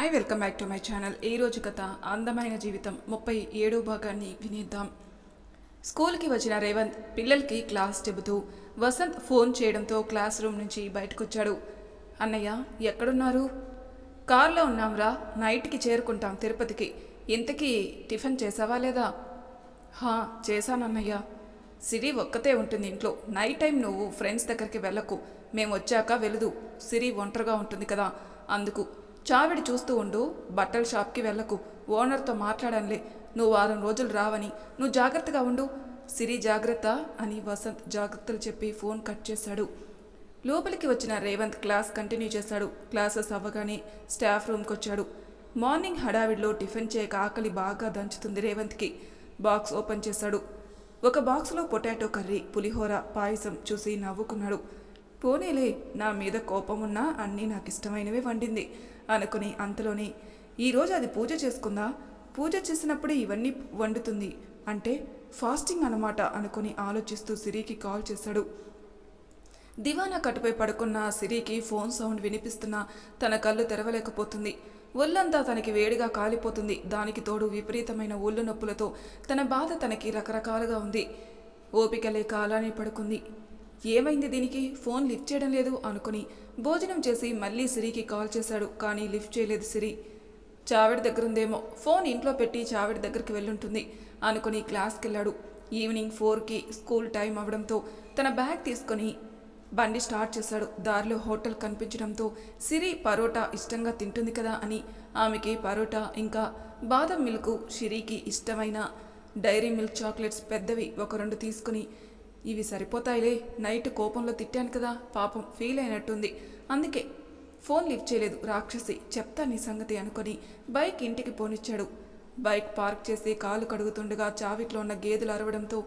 Hi welcome back to my channel. ఈ రోజు కథ అందమైన జీవితం. ముప్పై ఏడో భాగాన్ని వినేద్దాం. స్కూల్కి వచ్చిన రేవంత్ పిల్లలకి క్లాస్ చెబుతూ వసంత్ ఫోన్ చేయడంతో క్లాస్ రూమ్ నుంచి బయటకొచ్చాడు. అన్నయ్య ఎక్కడున్నారు? కార్లో ఉన్నాంరా నైట్కి చేరుకుంటాం తిరుపతికి. ఇంతకీ టిఫిన్ చేసావా లేదా? హా చేశానన్నయ్య. సిరి ఒక్కతే ఉంటుంది ఇంట్లో. నైట్ టైం నువ్వు ఫ్రెండ్స్ దగ్గరికి వెళ్ళకు. మేము వచ్చాక వెళదు. సిరి ఒంటరిగా ఉంటుంది కదా. అందుకు చావిడి చూస్తూ ఉండు బట్టల షాప్కి వెళ్ళకు. ఓనర్తో మాట్లాడానులే. నువ్వు వారం రోజులు రావని. నువ్వు జాగ్రత్తగా ఉండు. సిరి జాగ్రత్త అని వసంత్ జాగ్రత్తలు చెప్పి ఫోన్ కట్ చేశాడు. లోపలికి వచ్చిన రేవంత్ క్లాస్ కంటిన్యూ చేశాడు. క్లాసెస్ అవ్వగానే స్టాఫ్ రూమ్కి వచ్చాడు. మార్నింగ్ హడావిడిలో టిఫిన్ చేయక ఆకలి బాగా దంచుతుంది రేవంత్కి. బాక్స్ ఓపెన్ చేశాడు. ఒక బాక్స్లో పొటాటో కర్రీ పులిహోర పాయసం చూసి నవ్వుకున్నాడు. పోనీలే నా మీద కోపం అన్నీ నాకు ఇష్టమైనవే వండింది. అనుకుని అంతలోనే ఈరోజు అది పూజ చేసుకుందా? పూజ చేసినప్పుడే ఇవన్నీ వండుతుంది అంటే ఫాస్టింగ్ అన్నమాట అనుకుని ఆలోచిస్తూ సిరికి కాల్ చేశాడు. దివానా కట్టుపై పడుకున్న సిరికి ఫోన్ సౌండ్ వినిపిస్తున్నా తన కళ్ళు తెరవలేకపోతుంది. ఒళ్ళంతా తనకి వేడిగా కాలిపోతుంది. దానికి తోడు విపరీతమైన ఒళ్ళు నొప్పులతో తన బాధ తనకి రకరకాలుగా ఉంది. ఓపిక లేక అలానే పడుకుంది. ఏమైంది దీనికి? ఫోన్ లిఫ్ట్ చేయడం లేదు అనుకుని భోజనం చేసి మళ్ళీ సిరికి కాల్ చేశాడు కానీ లిఫ్ట్ చేయలేదు సిరి. చావిడి దగ్గరుందేమో ఫోన్ ఇంట్లో పెట్టి చావిడి దగ్గరికి వెళ్ళుంటుంది అనుకుని క్లాస్కి వెళ్ళాడు ఈవినింగ్ ఫోర్కి స్కూల్ టైం అవడంతో తన బ్యాగ్ తీసుకొని బండి స్టార్ట్ చేశాడు. దారిలో హోటల్ కనిపించడంతో సిరి పరోటా ఇష్టంగా తింటుంది కదా అని ఆమెకి పరోటా ఇంకా బాదం మిల్క్ సిరికి ఇష్టమైన డైరీ మిల్క్ చాక్లెట్స్ పెద్దవి ఒక రెండు తీసుకుని ఇవి సరిపోతాయిలే. నైట్ కోపంలో తిట్టాను కదా. పాపం ఫీల్ అయినట్టుంది. అందుకే ఫోన్ లిఫ్ట్ చేయలేదు రాక్షసి. చెప్తా నీ సంగతి అనుకొని బైక్ ఇంటికి పోనిచ్చాడు. బైక్ పార్క్ చేసి కాలు కడుగుతుండగా చావిట్లో ఉన్న గేదెలు అరవడంతో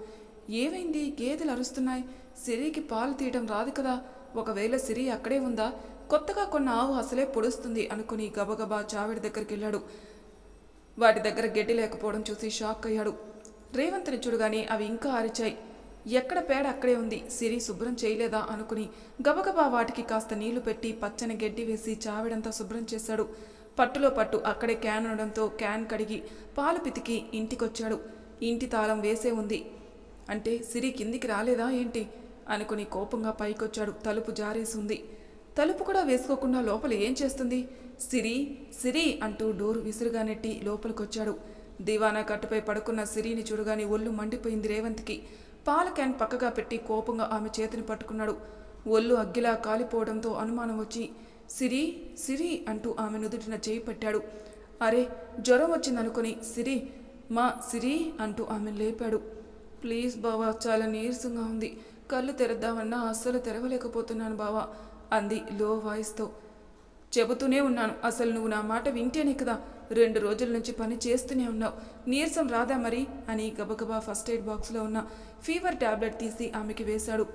ఏమైంది? గేదెలు అరుస్తున్నాయి. సిరికి పాలు తీయడం రాదు కదా. ఒకవేళ సిరి అక్కడే ఉందా? కొత్తగా కొన్న ఆవు అసలే పొడుస్తుంది అనుకుని గబగబా చావిడి దగ్గరికి వెళ్ళాడు. వాటి దగ్గర గడ్డి లేకపోవడం చూసి షాక్ అయ్యాడు. రేవంత్ని చూడగానే అవి ఇంకా అరిచాయి. ఎక్కడ పేడ అక్కడే ఉంది. సిరి శుభ్రం చేయలేదా అనుకుని గబగబా వాటికి కాస్త నీళ్ళు పెట్టి పచ్చని గడ్డి వేసి చావిడంతా శుభ్రం చేశాడు. పట్టులో పట్టు అక్కడే క్యాన్ ఉండడంతో క్యాన్ కడిగి పాలు పితికి ఇంటికొచ్చాడు. ఇంటి తాళం వేసే ఉంది. అంటే సిరి కిందికి రాలేదా ఏంటి? అనుకుని కోపంగా పైకొచ్చాడు. తలుపు జారేసి ఉంది తలుపు కూడా వేసుకోకుండా లోపల ఏం చేస్తుంది? సిరి సిరి అంటూ డోరు విసురుగా నెట్టి లోపలికొచ్చాడు. దివానా కట్టుపై పడుకున్న సిరిని చూడగానే ఒళ్ళు మండిపోయింది రేవంత్కి. పాల క్యాన్ పక్కగా పెట్టి కోపంగా ఆమె చేతిని పట్టుకున్నాడు. ఒళ్ళు అగ్గిలా కాలిపోవడంతో అనుమానం వచ్చి సిరి సిరి అంటూ ఆమె నుదుటిన చేయి పెట్టాడు. అరే జ్వరం వచ్చిందనుకుని సిరి మా సిరి అంటూ ఆమె లేపాడు. ప్లీజ్ బావా చాలా నీరసంగా ఉంది. కళ్ళు తెరద్దామన్నా అస్సలు తెరవలేకపోతున్నాను బావా అంది లో వాయిస్తో. చెబుతూనే ఉన్నాను. అసలు నువ్వు నా మాట వింటేనే కదా రెండు రోజుల నుంచి పని చేస్తూనే ఉన్నావు. నీరసం రాదా మరి? అని గబగబా ఫస్ట్ ఎయిడ్ బాక్స్లో ఉన్న ఫీవర్ టాబ్లెట్ తీసి ఆమెకి వేశాడు.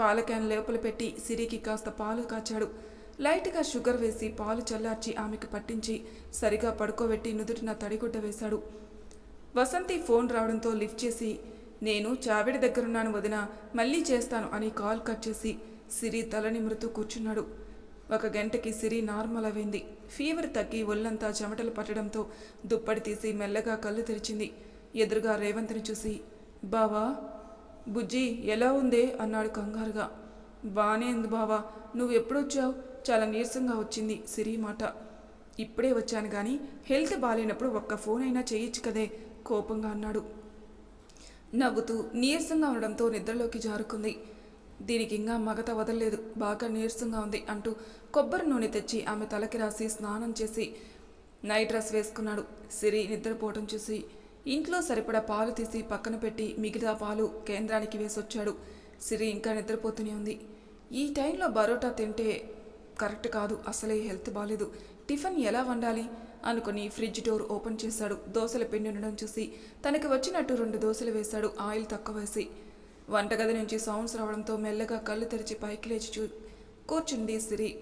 పాల క్యాన్ లోపల పెట్టి సిరికి కాస్త పాలు కాచాడు. లైట్గా షుగర్ వేసి పాలు చల్లార్చి ఆమెకు పట్టించి సరిగా పడుకోబెట్టి నుదుటిన తడిగుడ్డ వేశాడు. వసంతి ఫోన్ రావడంతో లిఫ్ట్ చేసి నేను చావిడి దగ్గరున్నాను వదిన మళ్ళీ చేస్తాను అని కాల్ కట్ చేసి సిరి తల నిమురుతూ కూర్చున్నాడు. ఒక గంటకి సిరి నార్మల్ అయింది ఫీవర్ తగ్గి ఒళ్ళంతా చెమటలు పట్టడంతో దుప్పటి తీసి మెల్లగా కళ్ళు తెరిచింది. ఎదురుగా రేవంత్ని చూసి బావా బుజ్జి ఎలా ఉందే? అన్నాడు కంగారుగా. బానే ఉంది బావా నువ్వు ఎప్పుడొచ్చావు చాలా నీరసంగా వచ్చింది సిరి మాట. ఇప్పుడే వచ్చాను కానీ హెల్త్ బాగాలేనప్పుడు ఒక్క ఫోన్ అయినా చేయొచ్చు కదే? కోపంగా అన్నాడు. నవ్వుతూ నీరసంగా ఉండడంతో నిద్రలోకి జారుకుంది. దీనికి ఇంకా మగత వదలలేదు. బాగా నీరసంగా ఉంది అంటూ కొబ్బరి నూనె తెచ్చి ఆమె తలకి రాసి స్నానం చేసి నైట్ డ్రెస్ వేసుకున్నాడు. సిరి నిద్రపోవటం చూసి ఇంట్లో సరిపడా పాలు తీసి పక్కన పెట్టి మిగతా పాలు కేంద్రానికి వేసొచ్చాడు. సిరి ఇంకా నిద్రపోతూనే ఉంది. ఈ టైంలో బరోటా తింటే కరెక్ట్ కాదు అసలే హెల్త్ బాగాలేదు టిఫిన్ ఎలా వండాలి అనుకుని ఫ్రిడ్జ్ డోర్ ఓపెన్ చేశాడు. దోశల పిండి ఉండడం చూసి తనకి వచ్చినట్టు రెండు దోశలు వేశాడు. ఆయిల్ తక్కువ వేసి వంటగది నుంచి సౌండ్స్ రావడంతో మెల్లగా కళ్ళు తెరిచి పైకి లేచి చూ కూర్చుంది సిరి.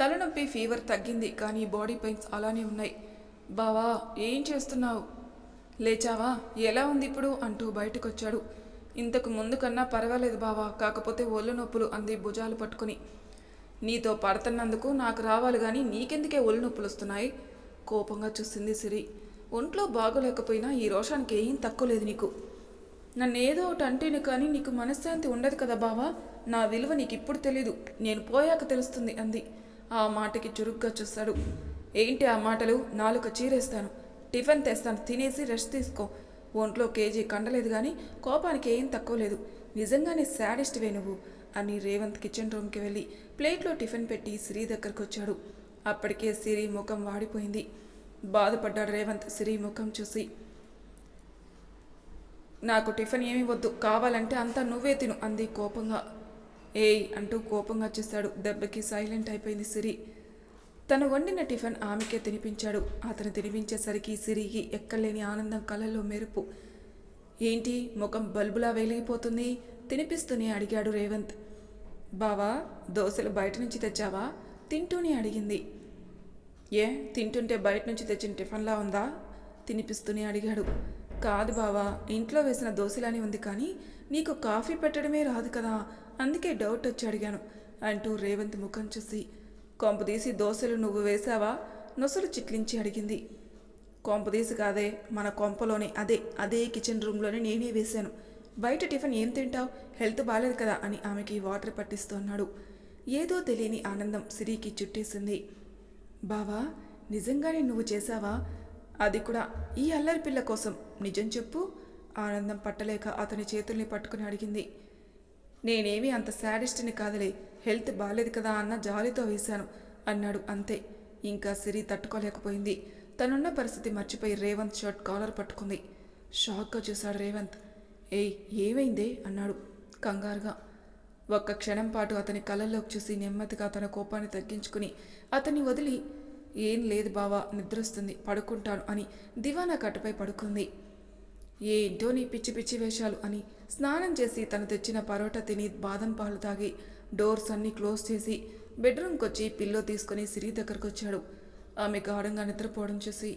తలనొప్పి ఫీవర్ తగ్గింది కానీ బాడీ పెయిన్స్ అలానే ఉన్నాయి. బావా ఏం చేస్తున్నావు? లేచావా? ఎలా ఉంది ఇప్పుడు? అంటూ బయటకొచ్చాడు. ఇంతకు ముందు కన్నా పర్వాలేదు బావా కాకపోతే ఒళ్ళు నొప్పులు అంది భుజాలు పట్టుకుని. నీతో పడుతున్నందుకు నాకు రావాలి కానీ నీకెందుకే ఒళ్ళు నొప్పులు వస్తున్నాయి? కోపంగా చూసింది సిరి. ఒంట్లో బాగోలేకపోయినా ఈ రోషానికి ఏం తక్కువ లేదు నీకు. నన్ను ఏదో ఒకటి అంటేనే కానీ నీకు మనశ్శాంతి ఉండదు కదా బావా? నా విలువ నీకు ఇప్పుడు తెలీదు. నేను పోయాక తెలుస్తుంది అంది. ఆ మాటకి చురుగ్గా చూస్తాడు. ఏంటి ఆ మాటలు? నాలుక చీరేస్తాను. టిఫిన్ తెస్తాను. తినేసి రెస్ట్ తీసుకో. ఒంట్లో కేజీ కండలేదు కానీ కోపానికి ఏం తక్కువ లేదు. నిజంగానే శాడిస్ట్వే నువ్వు? అని రేవంత్ కిచెన్ రూమ్కి వెళ్ళి ప్లేట్లో టిఫిన్ పెట్టి సిరి దగ్గరకు వచ్చాడు అప్పటికే సిరి ముఖం వాడిపోయింది. బాధపడ్డాడు రేవంత్ సిరి ముఖం చూసి. నాకు టిఫిన్ ఏమీ వద్దు కావాలంటే అంతా నువ్వే తిను అంది కోపంగా. ఏయ్ అంటూ కోపంగా చేశాడు దెబ్బకి సైలెంట్ అయిపోయింది సిరి. తను వండిన టిఫిన్ ఆమెకే తినిపించాడు. అతను తినిపించేసరికి సిరికి ఎక్కలేని ఆనందం కళ్ళల్లో మెరుపు. ఏంటి? ముఖం బల్బులా వెలిగిపోతుంది? తినిపిస్తూనే అడిగాడు రేవంత్. బావా దోశలు బయట నుంచి తెచ్చావా? తింటూనే అడిగింది. ఏ? తింటుంటే బయట నుంచి తెచ్చిన టిఫిన్లా ఉందా? తినిపిస్తూనే అడిగాడు. కాదు బావా ఇంట్లో వేసిన దోశలానే ఉంది కానీ నీకు కాఫీ పెట్టడమే రాదు కదా అందుకే డౌట్ వచ్చి అడిగాను అంటూ రేవంత్ ముఖం చూసి. కొంపదీసి దోశలు నువ్వు వేశావా? నొసలు చిట్లించి అడిగింది. కొంపదీసి కాదే మన కొంపలోనే అదే అదే కిచెన్ రూమ్లోనే నేనే వేశాను. బయట టిఫిన్ ఏం తింటావు? హెల్త్ బాగాలేదు కదా అని ఆమెకి వాటర్ పట్టిస్తున్నాడు ఏదో తెలియని ఆనందం సిరికి చుట్టేసింది. బావా నిజంగానే నువ్వు చేశావా? అది కూడా ఈ అల్లరి పిల్ల కోసం. నిజం చెప్పు. ఆనందం పట్టలేక అతని చేతుల్ని పట్టుకుని అడిగింది. నేనేమీ అంత శాడిస్ట్ని కాదులే. హెల్త్ బాగాలేదు కదా అన్న జాలితో వేశాను అన్నాడు అంతే. ఇంకా సిరి తట్టుకోలేకపోయింది. తనున్న పరిస్థితి మర్చిపోయి రేవంత్ షర్ట్ కాలర్ పట్టుకుంది. షాక్గా చూశాడు రేవంత్. ఏయ్ ఏమైందే? అన్నాడు కంగారుగా. ఒక్క క్షణం పాటు అతని కళ్ళల్లోకి చూసి నెమ్మదిగా తన కోపాన్ని తగ్గించుకుని అతన్ని వదిలి ఏం లేదు బావా నిద్రొస్తుంది పడుకుంటాను అని దివానా కట్టుపై పడుకుంది. ఏంటో నీ పిచ్చి పిచ్చి వేషాలు అని స్నానం చేసి తను తెచ్చిన పరోటా తిని బాదం పాలు తాగి డోర్స్ అన్నీ క్లోజ్ చేసి బెడ్రూమ్కి వచ్చి పిల్లో తీసుకుని సిరి దగ్గరకు వచ్చాడు ఆమె గాఢంగా నిద్రపోవడం చూసి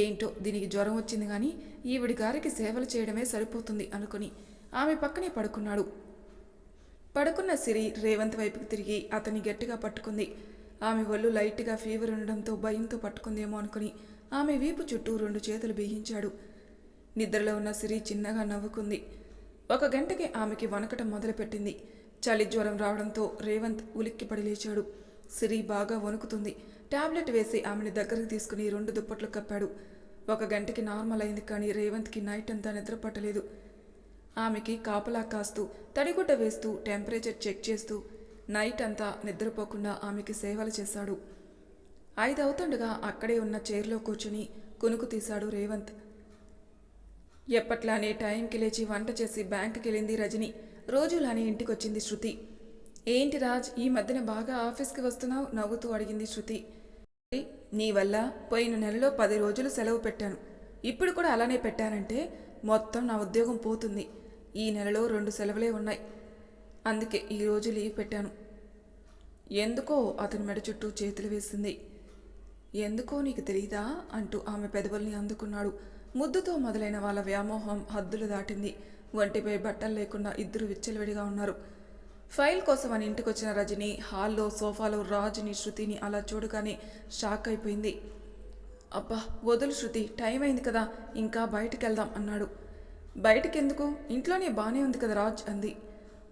ఏంటో దీనికి జ్వరం వచ్చింది కానీ ఈవిడి గారికి సేవలు చేయడమే సరిపోతుంది అనుకుని ఆమె పక్కనే పడుకున్నాడు. పడుకున్న సిరి రేవంత్ వైపుకి తిరిగి అతన్ని గట్టిగా పట్టుకుంది. ఆమె ఒళ్ళు లైట్గా ఫీవర్ ఉండడంతో భయంతో పట్టుకుందేమో అనుకుని ఆమె వీపు చుట్టూ రెండు చేతులు బిగించాడు. నిద్రలో ఉన్న సిరి చిన్నగా నవ్వుకుంది. ఒక గంటకి ఆమెకి వనకటం మొదలుపెట్టింది. చలి జ్వరం రావడంతో రేవంత్ ఉలిక్కిపడి లేచాడు. సిరి బాగా వణుకుతుంది. టాబ్లెట్ వేసి ఆమెని దగ్గరకు తీసుకుని రెండు దుప్పట్లు కప్పాడు. ఒక గంటకి నార్మల్ అయింది కానీ రేవంత్కి నైట్ అంతా నిద్రపట్టలేదు ఆమెకి కాపలా కాస్తూ తడిగుడ్డ వేస్తూ టెంపరేచర్ చెక్ చేస్తూ నైట్ అంతా నిద్రపోకుండా ఆమెకి సేవలు చేశాడు. ఐదు అవుతుండగా అక్కడే ఉన్న చైర్లో కూర్చుని కునుకు తీశాడు రేవంత్. ఎప్పట్లానే టైంకి లేచి వంట చేసి బ్యాంకుకి వెళ్ళింది రజని. రోజులానే ఇంటికొచ్చింది శృతి. ఏంటి రాజ్ ఈ మధ్యన బాగా ఆఫీస్కి వస్తున్నావు? నవ్వుతూ అడిగింది శృతి. నీ వల్ల పోయిన నెలలో పది రోజులు సెలవు పెట్టాను. ఇప్పుడు కూడా అలానే పెట్టానంటే మొత్తం నా ఉద్యోగం పోతుంది. ఈ నెలలో రెండు సెలవులే ఉన్నాయి. అందుకే ఈరోజు లీవ్ పెట్టాను. ఎందుకో అతని మెడ చుట్టూ చేతులు వేసింది. ఎందుకో నీకు తెలీదా అంటూ ఆమె పెదవుల్ని అందుకున్నాడు. ముద్దుతో మొదలైన వాళ్ళ వ్యామోహం హద్దులు దాటింది. ఒంటిపై బట్టలు లేకుండా ఇద్దరు విచ్చలవిడిగా ఉన్నారు. ఫైల్ కోసం అని ఇంటికొచ్చిన రజని హాల్లో సోఫాలో రాజుని శృతిని అలా చూడగానే షాక్ అయిపోయింది. అబ్బా వదులు శృతి టైం అయింది కదా ఇంకా బయటికి వెళ్దాం అన్నాడు. బయటికి ఎందుకు ఇంట్లోనే బాగానే ఉంది కదా రాజ్ అంది.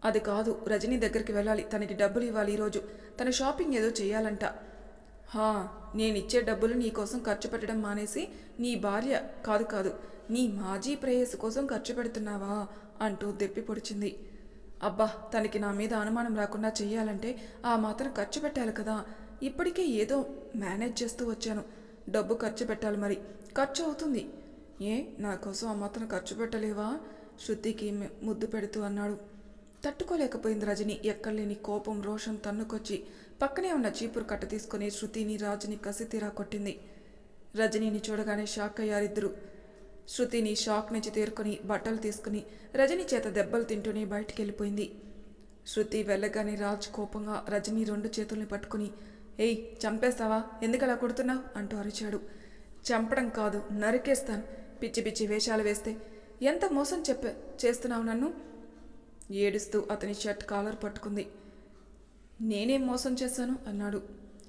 అది కాదు రజనీ దగ్గరికి వెళ్ళాలి. తనకి డబ్బులు ఇవ్వాలి ఈరోజు. తన షాపింగ్ ఏదో చేయాలంట. హా నేనిచ్చే డబ్బులు నీ కోసం ఖర్చు పెట్టడం మానేసి నీ భార్య కాదు కాదు నీ మాజీ ప్రేయస్ కోసం ఖర్చు పెడుతున్నావా అంటూ దెప్పి పొడిచింది. అబ్బా తనకి నా మీద అనుమానం రాకుండా చెయ్యాలంటే ఆ మాత్రం ఖర్చు పెట్టాలి కదా. ఇప్పటికే ఏదో మేనేజ్ చేస్తూ వచ్చాను. డబ్బు ఖర్చు పెట్టాలి మరి. ఖర్చు అవుతుంది. ఏ నా కోసం ఆ మాత్రం ఖర్చు పెట్టలేవా? శృతికి ముద్దు పెడుతూ అన్నాడు. తట్టుకోలేకపోయింది రజని. ఎక్కడలేని కోపం రోషం తన్నుకొచ్చి పక్కనే ఉన్న చీపురు కట్ట తీసుకుని శృతిని రాజుని కసితీరా కొట్టింది. రజనీని చూడగానే షాక్ అయ్యారిద్దరు. శృతిని షాక్ నుంచి తేరుకొని బట్టలు తీసుకుని రజని చేత దెబ్బలు తింటూనే బయటికి వెళ్ళిపోయింది శృతి వెళ్ళగానే రాజ్ కోపంగా రజని రెండు చేతుల్ని పట్టుకుని ఏయ్ చంపేస్తావా? ఎందుకలా కొడుతున్నావు? అంటూ అరిచాడు. చంపడం కాదు నరికేస్తాను. పిచ్చి పిచ్చి వేషాలు వేస్తే ఎంత మోసం చెప్పే చేస్తున్నావు నన్ను? ఏడుస్తూ అతని షర్ట్ కాలర్ పట్టుకుంది. నేనేం మోసం చేశాను? అన్నాడు.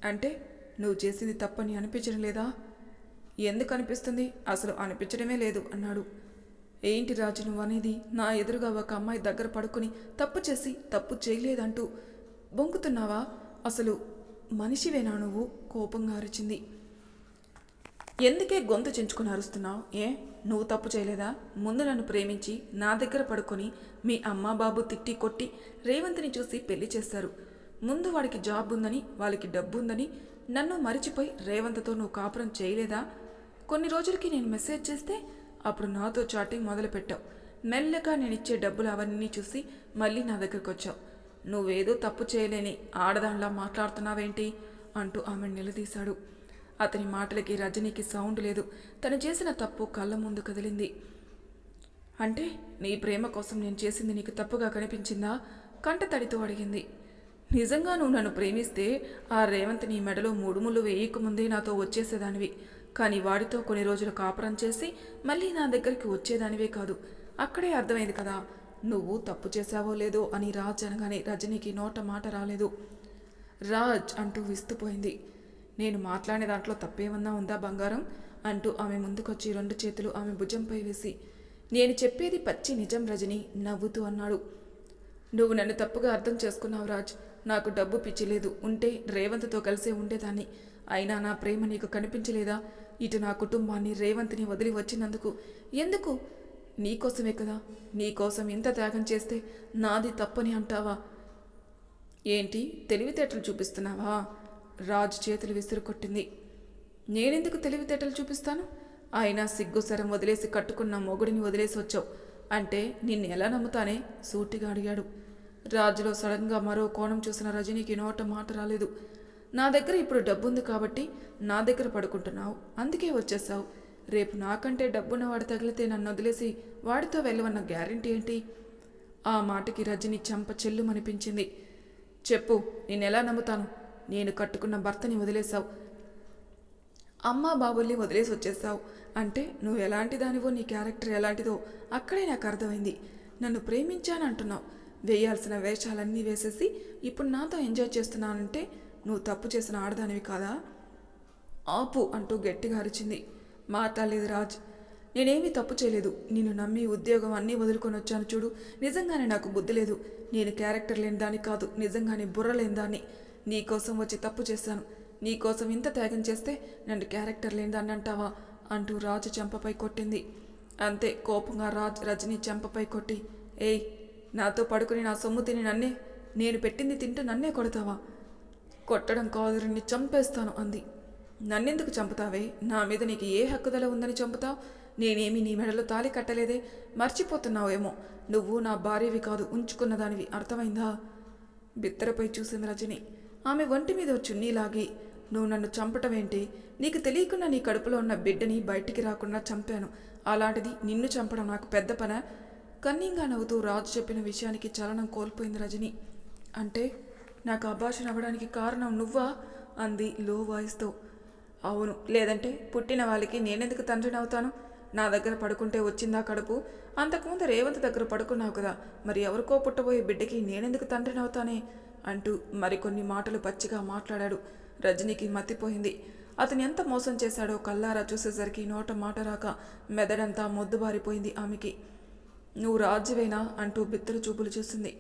అంటే నువ్వు చేసింది తప్పని అనిపించడం లేదా? ఎందుకు అనిపిస్తుంది? అసలు అనిపించడమే లేదు అన్నాడు. ఏంటి రాజు నువ్వు అనేది? నా ఎదురుగా ఒక అమ్మాయి దగ్గర పడుకుని తప్పు చేసి తప్పు చేయలేదంటూ బొంకుతున్నావా? అసలు మనిషివేనా నువ్వు? కోపంగా అరిచింది. ఎందుకే గొంతు చెంచుకుని అరుస్తున్నావు ఏ? నువ్వు తప్పు చేయలేదా? ముందు నన్ను ప్రేమించి నా దగ్గర పడుకొని మీ అమ్మ బాబు తిట్టి కొట్టి రేవంత్ని చూసి పెళ్ళి చేస్తారు. ముందు వాడికి జాబ్ ఉందని వాళ్ళకి డబ్బు ఉందని నన్ను మరిచిపోయి రేవంత్తో నువ్వు కాపురం చేయలేదా? కొన్ని రోజులకి నేను మెసేజ్ చేస్తే అప్పుడు నాతో చాటింగ్ మొదలుపెట్టావు. మెల్లగా నేను ఇచ్చే డబ్బులు అవన్నీ చూసి మళ్ళీ నా దగ్గరకు వచ్చావు నువ్వేదో తప్పు చేయలేని ఆడదానిలా మాట్లాడుతున్నావేంటి? అంటూ ఆమె నిలదీశాడు. అతని మాటలకి రజనీకి సౌండ్ లేదు. తను చేసిన తప్పు కళ్ళ ముందు కదిలింది. అంటే నీ ప్రేమ కోసం నేను చేసింది నీకు తప్పుగా కనిపించిందా? కంట తడితో అడిగింది. నిజంగా నువ్వు నన్ను ప్రేమిస్తే ఆ రేవంత్ నీ మెడలో మూడు ముళ్ళు వేయకముందే నాతో వచ్చేసేదానివి. కానీ వాడితో కొన్ని రోజులు కాపురం చేసి మళ్ళీ నా దగ్గరికి వచ్చేదానివే కాదు. అక్కడే అర్థమైంది కదా నువ్వు తప్పు చేశావో లేదో అని రాజ్ అనగానే రజనీకి నోట మాట రాలేదు. రాజ్ అంటూ విస్తుపోయింది. నేను మాట్లాడే దాంట్లో తప్పేమన్నా ఉందా బంగారం? అంటూ ఆమె ముందుకొచ్చి రెండు చేతులు ఆమె భుజంపై వేసి నేను చెప్పేది పచ్చి నిజం రజని నవ్వుతూ అన్నాడు. నువ్వు నన్ను తప్పుగా అర్థం చేసుకున్నావు రాజ్. నాకు డబ్బు పిచ్చిలేదు ఉంటే రేవంత్తో కలిసే ఉండేదాన్ని. అయినా నా ప్రేమ నీకు కనిపించలేదా? ఇటు నా కుటుంబాన్ని రేవంత్ని వదిలి వచ్చినందుకు ఎందుకు? నీకోసమే కదా. నీకోసం ఇంత త్యాగం చేస్తే నాది తప్పని అంటావా? ఏంటి? తెలివితేటలు చూపిస్తున్నావా? రాజు చేతులు విసురు కొట్టింది నేనెందుకు తెలివితేటలు చూపిస్తాను? అయినా సిగ్గుసరం వదిలేసి కట్టుకున్న మొగుడిని వదిలేసి వచ్చావు. అంటే నిన్ను ఎలా నమ్ముతానే? సూటిగా అడిగాడు. రాజులో సడన్గా మరో కోణం చూసిన రజనీకి నోట మాట రాలేదు. నా దగ్గర ఇప్పుడు డబ్బుంది కాబట్టి నా దగ్గర పడుకుంటున్నావు. అందుకే వచ్చేసావు రేపు నాకంటే డబ్బున్న వాడు తగిలితే నన్ను వదిలేసి వాడితో వెళ్ళవన్న గ్యారంటీ ఏంటి? ఆ మాటకి రజని చెంప చెల్లుమనిపించింది. చెప్పు నేనెలా నమ్ముతాను? నేను కట్టుకున్న భర్తని వదిలేశావు. అమ్మా బాబుల్ని వదిలేసి వచ్చేసావు అంటే నువ్వు ఎలాంటి దానివో నీ క్యారెక్టర్ ఎలాంటిదో అక్కడే నాకు అర్థమైంది. నన్ను ప్రేమించానంటున్నావు వేయాల్సిన వేషాలన్నీ వేసేసి ఇప్పుడు నాతో ఎంజాయ్ చేస్తున్నానంటే నువ్వు తప్పు చేసిన ఆడదానివి కాదా? ఆపు అంటూ గట్టిగా అరిచింది. మాట్లాడలేదు రాజ్. నేనేమీ తప్పు చేయలేదు. నిన్ను నమ్మి ఉద్యోగం అన్నీ వదులుకొని వచ్చాను చూడు. నిజంగానే నాకు బుద్ధి లేదు. నేను క్యారెక్టర్ లేని దాన్ని కాదు. నిజంగానే బుర్ర లేని దాన్ని. నీకోసం వచ్చి తప్పు చేశాను. నీకోసం ఇంత త్యాగం చేస్తే నన్ను క్యారెక్టర్ లేనిదాన్ని అంటావా అంటూ రాజు చెంపపై కొట్టింది. అంతే కోపంగా రాజ్ రజని చెంపపై కొట్టి ఏయ్ నాతో పడుకుని నా సొమ్ము తిని నన్నే నేను పెట్టింది తింటూ నన్నే కొడతావా? కొట్టడం కాదు నిన్ను చంపేస్తాను అంది. నన్నెందుకు చంపుతావే? నా మీద నీకు ఏ హక్కుదల ఉందని చంపుతావు? నేనేమి నీ మెడలో తాలి కట్టలేదే? మర్చిపోతున్నావేమో? నువ్వు నా భార్యవి కాదు ఉంచుకున్న దానివి. అర్థమైందా? బిత్తరపై చూసింది రజని. ఆమె ఒంటి మీద చున్నీ లాగి నువ్వు నన్ను చంపటమేంటి? నీకు తెలియకుండా నీ కడుపులో ఉన్న బిడ్డని బయటికి రాకుండా చంపాను. అలాంటిది నిన్ను చంపడం నాకు పెద్ద పన. కన్నీంగా నవ్వుతూ రాజు చెప్పిన విషయానికి చలనం కోల్పోయింది రజని. అంటే నాకు అభాషణ అవ్వడానికి కారణం నువ్వా? అంది లో వాయిస్తో అవును. లేదంటే పుట్టిన వాళ్ళకి నేనెందుకు తండ్రిని అవుతాను? నా దగ్గర పడుకుంటే వచ్చిందా కడుపు? అంతకుముందు రేవంత్ దగ్గర పడుకున్నావు కదా. మరి ఎవరికో పుట్టబోయే బిడ్డకి నేనెందుకు తండ్రిని అవుతానే? అంటూ మరికొన్ని మాటలు పచ్చిగా మాట్లాడాడు. రజనీకి మతిపోయింది. అతను ఎంత మోసం చేశాడో కల్లారా చూసేసరికి నోట మాట రాక మెదడంతా మొద్దుబారిపోయింది ఆమెకి. నువ్వు రాజువేనా? అంటూ బిత్తర చూపులు చూసింది.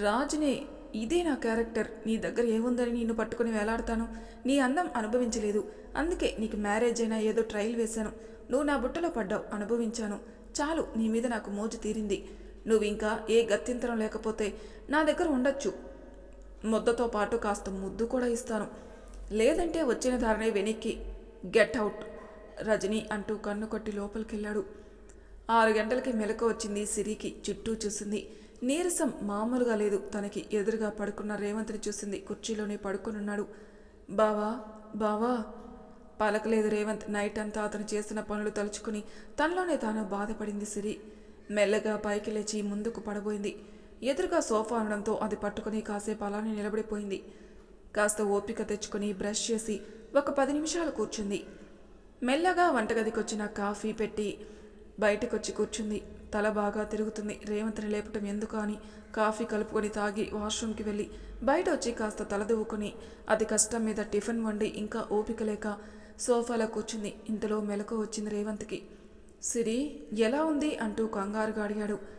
రాజునే ఇదే నా క్యారెక్టర్. నీ దగ్గర ఏముందని నిన్ను పట్టుకుని వేలాడతాను. నీ అందం అనుభవించలేదు. అందుకే నీకు మ్యారేజ్ అయినా ఏదో ట్రయల్ వేశాను. నువ్వు నా బుట్టలో పడ్డావు. అనుభవించాను. చాలు నీ మీద నాకు మోజు తీరింది. నువ్వు ఇంకా ఏ గత్యంతరం లేకపోతే నా దగ్గర ఉండొచ్చు. ముద్దతో పాటు కాస్త ముద్దు కూడా ఇస్తాను. లేదంటే వచ్చిన ధారణే వెనక్కి గెట్ అవుట్ రజనీ అంటూ కన్ను కొట్టి లోపలికెళ్ళాడు. ఆరు గంటలకి మెలకు వచ్చింది సిరికి చుట్టూ చూసింది. నీరసం మామూలుగా లేదు. తనకి ఎదురుగా పడుకున్న రేవంత్ని చూసింది. కుర్చీలోనే పడుకునున్నాడు. బావా బావా. పలకలేదు రేవంత్. నైట్ అంతా అతను చేసిన పనులు తలుచుకుని తనలోనే తాను బాధపడింది సిరి. మెల్లగా పైకి లేచి ముందుకు పడబోయింది. ఎదురుగా సోఫా ఉండడంతో అది పట్టుకుని కాసేపు అలానే నిలబడిపోయింది. కాస్త ఓపిక తెచ్చుకొని బ్రష్ చేసి ఒక పది నిమిషాలు కూర్చుంది. మెల్లగా వంటగదికొచ్చిన కాఫీ పెట్టి బయటకొచ్చి కూర్చుంది. తల బాగా తిరుగుతుంది. రేవంత్ని లేపటం ఎందుకు అని కాఫీ కలుపుకొని తాగి వాష్రూమ్కి వెళ్ళి బయట వచ్చి కాస్త తల అది కష్టం మీద టిఫిన్ వండి ఇంకా ఓపిక లేక సోఫాలో కూర్చుంది. ఇంతలో మెలకు వచ్చింది రేవంత్కి. సిరి ఎలా ఉంది? అంటూ కంగారుగా అడిగాడు.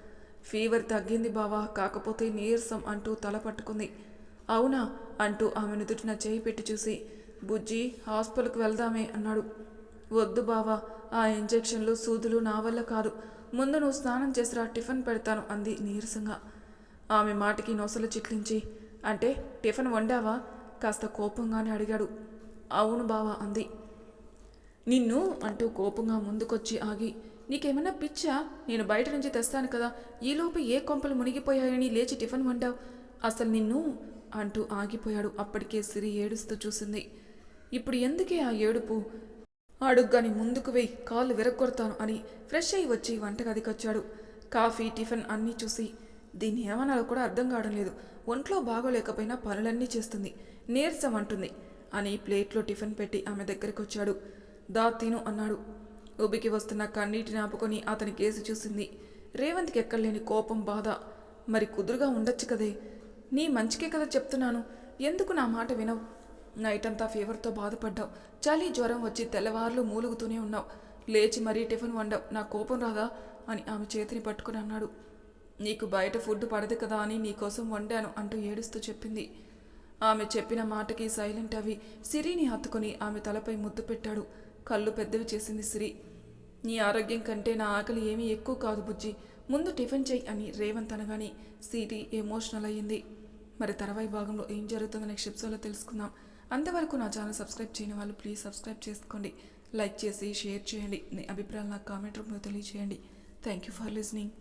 ఫీవర్ తగ్గింది బావా కాకపోతే నీరసం అంటూ తల పట్టుకుంది. అవునా? అంటూ ఆమె నుదుటిన చేయి పెట్టి చూసి బుజ్జి హాస్పిటల్కి వెళ్దామే అన్నాడు. వద్దు బావా ఆ ఇంజెక్షన్లు సూదులు నా వల్ల కాదు. ముందు నువ్వు స్నానం చేసిరా టిఫిన్ పెడతాను అంది నీరసంగా. ఆమె మాటకి నొసలు చిట్లించి అంటే టిఫిన్ వండావా? కాస్త కోపంగానే అడిగాడు. అవును బావా అంది. నిన్ను అంటూ కోపంగా ముందుకొచ్చి ఆగి నీకేమన్నా పిచ్చా? నేను బయట నుంచి తెస్తాను కదా. ఈలోపు ఏ కొంపలు మునిగిపోయాయని లేచి టిఫిన్ వండావు? అసలు నిన్ను అంటూ ఆగిపోయాడు. అప్పటికే సిరి ఏడుస్తూ చూసింది. ఇప్పుడు ఎందుకే ఆ ఏడుపు? అడుగ్గాని ముందుకు వెయ్యి కాళ్ళు విరగొడతాను అని ఫ్రెష్ అయి వచ్చి వంటగదికి వచ్చాడు. కాఫీ టిఫిన్ అన్నీ చూసి దీన్ని ఏమనాలో కూడా అర్థం కావడం లేదు. ఒంట్లో బాగోలేకపోయినా పనులన్నీ చేస్తుంది. నీరసం అంటుంది అని ప్లేట్లో టిఫిన్ పెట్టి ఆమె దగ్గరికి వచ్చాడు దా తిను అన్నాడు. ఉబికి వస్తున్న కన్నీటిని ఆపుకొని అతని కేసు చూసింది. రేవంత్కి ఎక్కడలేని కోపం బాధ. మరి కుదురుగా ఉండొచ్చు కదే. నీ మంచికే కదా చెప్తున్నాను. ఎందుకు నా మాట వినవు? నైట్ అంతా ఫీవర్తో బాధపడ్డావు. చలి జ్వరం వచ్చి తెల్లవార్లు మూలుగుతూనే ఉన్నావు. లేచి మరీ టిఫిన్ వండవు. నా కోపం రాదా? అని ఆమె చేతిని పట్టుకుని అన్నాడు. నీకు బయట ఫుడ్ పడదు కదా అని నీకోసం వండాను అంటూ ఏడుస్తూ చెప్పింది. ఆమె చెప్పిన మాటకి సైలెంట్ అవి. సిరిని హత్తుకొని ఆమె తలపై ముద్దు పెట్టాడు. కళ్ళు పెద్దవి చేసింది సిరి. నీ ఆరోగ్యం కంటే నా ఆకలి ఏమీ ఎక్కువ కాదు బుజ్జి. ముందు టిఫిన్ చెయ్యి అని రేవంత్ అనగానే సీటీ ఎమోషనల్ అయ్యింది. మరి తర్వాయి భాగంలో ఏం జరుగుతుందో నెక్స్ట్ ఎపిసోడ్లో తెలుసుకుందాం. అంతవరకు నా ఛానల్ సబ్స్క్రైబ్ చేయని వాళ్ళు ప్లీజ్ సబ్స్క్రైబ్ చేసుకోండి. లైక్ చేసి షేర్ చేయండి. మీ అభిప్రాయాలు నాకు కామెంట్ రూపంలో తెలియజేయండి. Thank you for listening.